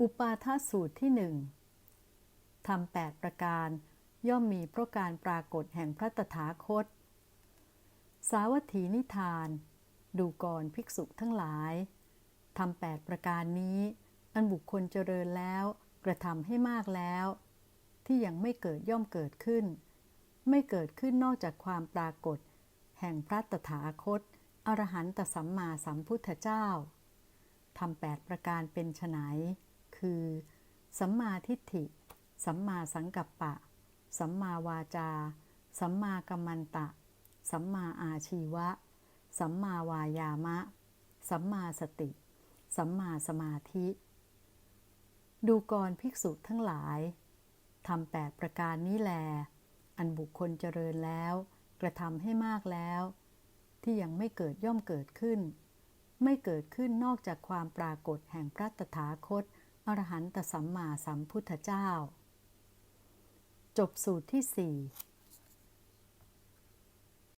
อุปาทสูตรที่หนึ่งทำแปดประการย่อมมีเพราะการปรากฏแห่งพระตถาคต สาวัตถีนิทาน ดูก่อนภิกษุทั้งหลายทำแปดประการนี้ อันบุคคลเจริญแล้ว กระทำให้มากแล้ว ที่ยังไม่เกิดย่อมเกิดขึ้น ไม่เกิดขึ้นนอกจากความปรากฏ แห่งพระตถาคต อรหันตสัมมาสัมพุทธเจ้าทำแปดประการเป็นไฉน คือ สัมมาทิฏฐิ สัมมาสังกัปปะ สัมมาวาจา สัมมากัมมันตะ สัมมาอาชีวะ สัมมาวายามะ สัมมาสติ สัมมาสมาธิ ดูกรภิกษุทั้งหลายทำแปดประการนี้แล อันบุคคลเจริญแล้ว กระทำให้มากแล้ว ที่ยังไม่เกิดย่อมเกิดขึ้น ไม่เกิดขึ้นนอกจากความปรากฏแห่งพระตถาคต อรหันตสัมมาสัมพุทธเจ้า จบสูตรที่สี่